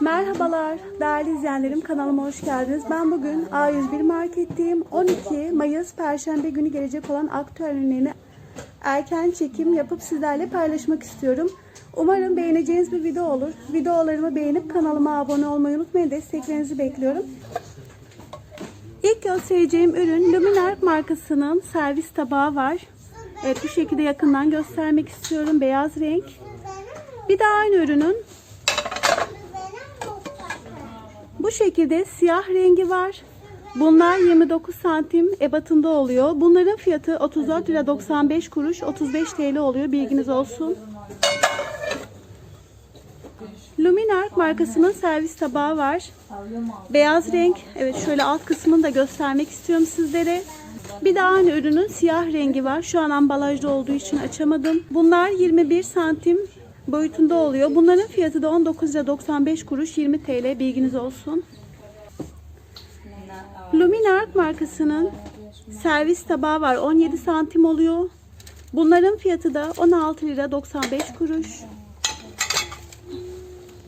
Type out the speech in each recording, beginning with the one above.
Merhabalar değerli izleyenlerim kanalıma hoş geldiniz. Ben bugün A101 marketteyim. 12 Mayıs Perşembe günü gelecek olan aktüel ürünlerini erken çekim yapıp sizlerle paylaşmak istiyorum. Umarım beğeneceğiniz bir video olur. Videolarımı beğenip kanalıma abone olmayı unutmayın. Desteklerinizi bekliyorum. İlk göstereceğim ürün Luminark markasının servis tabağı var. Evet bu şekilde yakından göstermek istiyorum. Beyaz renk. Bir de aynı ürünün bu şekilde siyah rengi var. Bunlar 29 santim ebatında oluyor. Bunların fiyatı 34 lira 95 kuruş 35 TL oluyor. Bilginiz olsun. Luminark markasının servis tabağı var. Beyaz renk. Evet şöyle alt kısmını da göstermek istiyorum sizlere. Bir de aynı ürünün siyah rengi var. Şu an ambalajda olduğu için açamadım. Bunlar 21 santim boyutunda oluyor. Bunların fiyatı da 19 lira 95 kuruş 20 TL bilginiz olsun. Luminark markasının servis tabağı var. 17 santim oluyor. Bunların fiyatı da 16 lira 95 kuruş.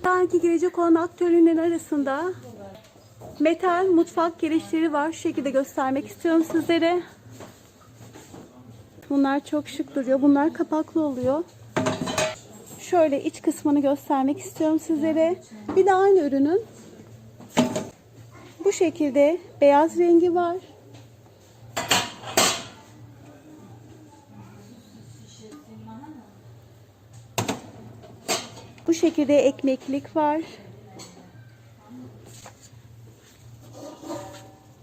Sanki gelecek olan ürünler arasında metal mutfak girişleri var. Şu şekilde göstermek istiyorum sizlere. Bunlar çok şık duruyor. Bunlar kapaklı oluyor. Şöyle iç kısmını göstermek istiyorum sizlere. Bir de aynı ürünün bu şekilde beyaz rengi var. Bu şekilde ekmeklik var.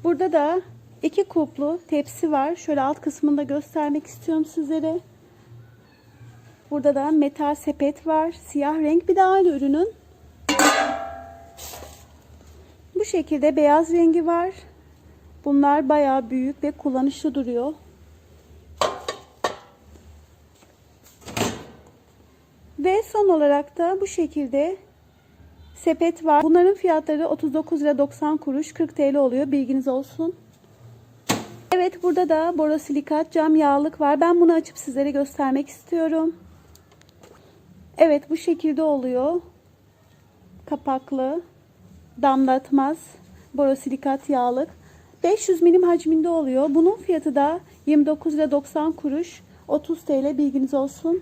Burada da iki kuplu tepsi var. Şöyle alt kısmını da göstermek istiyorum sizlere. Burada da metal sepet var. Siyah renk. Bir de aynı ürünün bu şekilde beyaz rengi var. Bunlar bayağı büyük ve kullanışlı duruyor. Ve son olarak da bu şekilde sepet var. Bunların fiyatları 39 lira 90 kuruş 40 TL oluyor. Bilginiz olsun. Evet burada da borosilikat cam yağlık var. Ben bunu açıp sizlere göstermek istiyorum. Evet bu şekilde oluyor. Kapaklı. Damlatmaz. Borosilikat yağlık. 500 milim hacminde oluyor. Bunun fiyatı da 29 lira 90 kuruş. 30 TL bilginiz olsun.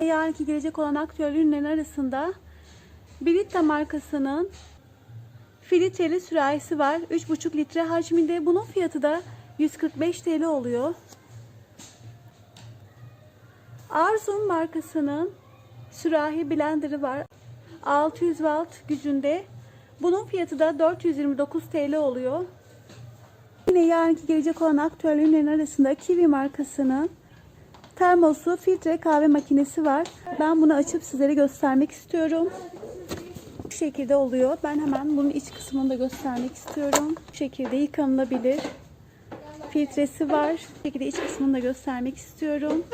Yarınki gelecek olan aktüel ürünlerin arasında Brita markasının filtreli sürahisi var. 3,5 litre hacminde. Bunun fiyatı da 145 TL oluyor. Arzum markasının sürahi blenderı var. 600 watt gücünde. Bunun fiyatı da 429 TL oluyor. Yine yarınki gelecek olan aktüel ürünlerin arasında Kiwi markasının termosu filtre kahve makinesi var. Ben bunu açıp sizlere göstermek istiyorum. Bu şekilde oluyor. Ben hemen bunun iç kısmını da göstermek istiyorum. Bu şekilde yıkanılabilir. Filtresi var. Bu şekilde iç kısmını da göstermek istiyorum.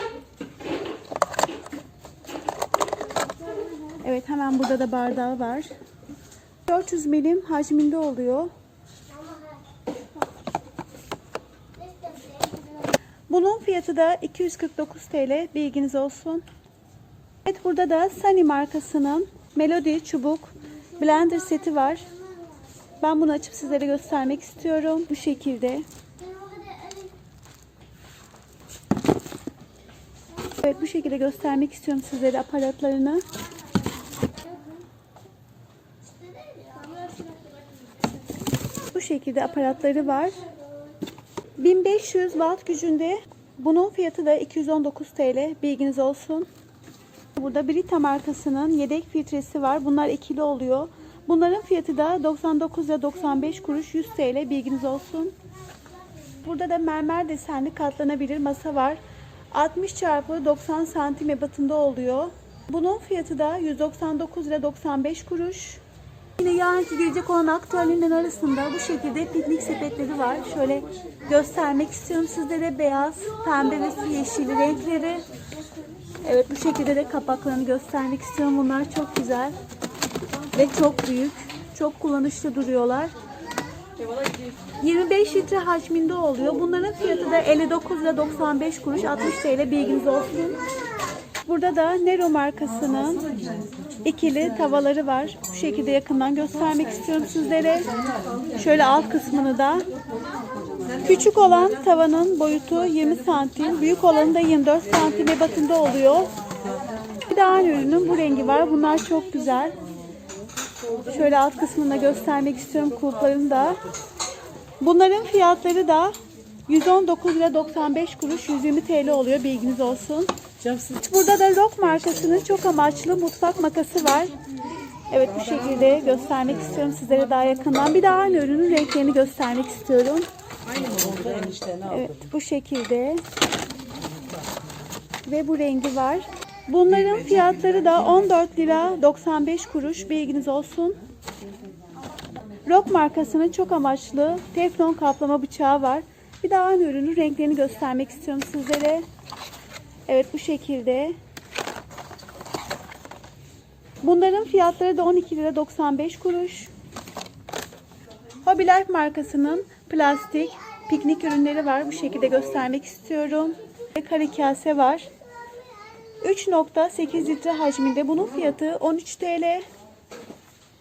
Evet hemen burada da bardağı var. 400 milim hacminde oluyor. Bunun fiyatı da 249 TL. Bilginiz olsun. Evet burada da Sunny markasının Melody çubuk blender seti var. Ben bunu açıp sizlere göstermek istiyorum. Bu şekilde. Evet bu şekilde göstermek istiyorum sizlere aparatlarını. Şekilde aparatları var. 1500 watt gücünde. Bunun fiyatı da 219 TL. Bilginiz olsun. Burada Brita markasının yedek filtresi var. Bunlar ikili oluyor. Bunların fiyatı da 99 lira 95 kuruş 100 TL. Bilginiz olsun. Burada da mermer desenli katlanabilir masa var. 60 çarpı 90 santim ebatında oluyor. Bunun fiyatı da 199 lira 95 kuruş. Yine yarınki gelecek olan aktüellerin arasında bu şekilde piknik sepetleri var. Şöyle göstermek istiyorum sizlere beyaz, pembe ve su yeşili renkleri. Evet bu şekilde de kapaklarını göstermek istiyorum. Bunlar çok güzel ve çok büyük. Çok kullanışlı duruyorlar. 25 litre hacminde oluyor. Bunların fiyatı da 59 lira 95 kuruş 60 TL bilginiz olsun. Burada da Nero markasının ikili tavaları var. Bu şekilde yakından göstermek istiyorum sizlere. Şöyle alt kısmını da. Küçük olan tavanın boyutu 20 santim. Büyük olanı da 24 santim ebatında oluyor. Bir aynı ürünün bu rengi var. Bunlar çok güzel. Şöyle alt kısmını da göstermek istiyorum kulplarını da. Bunların fiyatları da 119 lira 95 kuruş 120 TL oluyor bilginiz olsun. Burada da Rock markasının çok amaçlı mutfak makası var. Evet bu şekilde göstermek istiyorum sizlere daha yakından. Bir de aynı ürünün renklerini göstermek istiyorum. Evet bu şekilde. Ve bu rengi var. Bunların fiyatları da 14 lira 95 kuruş bilginiz olsun. Rock markasının çok amaçlı teflon kaplama bıçağı var. Bir de aynı ürünün renklerini göstermek istiyorum sizlere. Evet bu şekilde. Bunların fiyatları da 12 lira 95 kuruş. Hobby Life markasının plastik piknik ürünleri var. Bu şekilde göstermek istiyorum. Kare kase var. 3.8 litre hacminde. Bunun fiyatı 13 TL.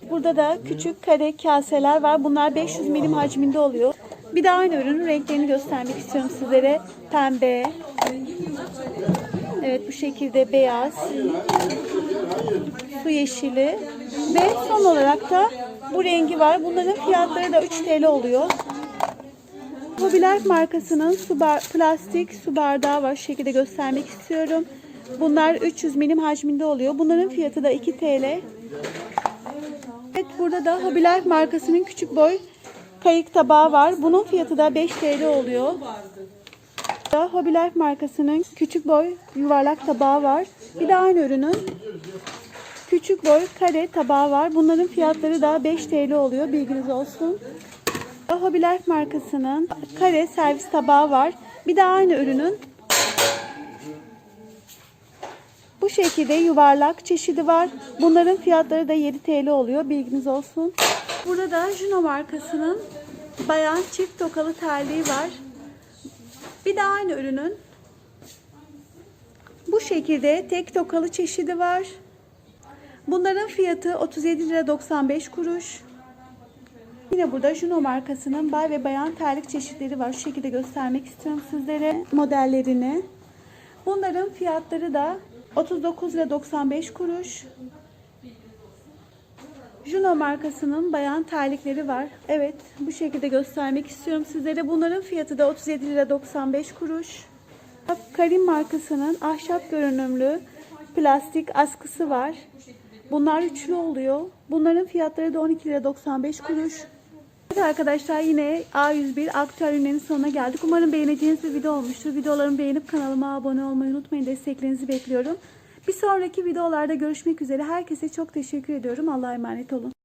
Burada da küçük kare kaseler var. Bunlar 500 milim hacminde oluyor. Bir de aynı ürünün renklerini göstermek istiyorum sizlere. Pembe. Evet bu şekilde beyaz. Su yeşili. Ve son olarak da bu rengi var. Bunların fiyatları da 3 TL oluyor. Life markasının su plastik su bardağı var. Şu şekilde göstermek istiyorum. Bunlar 300 milim hacminde oluyor. Bunların fiyatı da 2 TL. Evet burada da Life markasının küçük boy kayık tabağı var. Bunun fiyatı da 5 TL oluyor. Hobby Life markasının küçük boy yuvarlak tabağı var. Bir de aynı ürünün küçük boy kare tabağı var. Bunların fiyatları da 5 TL oluyor. Bilginiz olsun. Hobby Life markasının kare servis tabağı var. Bir de aynı ürünün bu şekilde yuvarlak çeşidi var. Bunların fiyatları da 7 TL oluyor. Bilginiz olsun. Burada da Juno markasının bayan çift tokalı terliği var. Bir de aynı ürünün bu şekilde tek tokalı çeşidi var. Bunların fiyatı 37 lira 95 kuruş. Yine burada Juno markasının bay ve bayan terlik çeşitleri var. Şu şekilde göstermek istiyorum sizlere modellerini. Bunların fiyatları da 39 lira 95 kuruş. Juno markasının bayan terlikleri var. Evet bu şekilde göstermek istiyorum sizlere. Bunların fiyatı da 37 lira 95 kuruş. Karim markasının ahşap görünümlü plastik askısı var. Bunlar üçlü oluyor. Bunların fiyatları da 12 lira 95 kuruş. Evet arkadaşlar yine A101 aktüel ürünlerin sonuna geldik. Umarım beğeneceğiniz bir video olmuştur. Videolarımı beğenip kanalıma abone olmayı unutmayın. Desteklerinizi bekliyorum. Bir sonraki videolarda görüşmek üzere. Herkese çok teşekkür ediyorum. Allah'a emanet olun.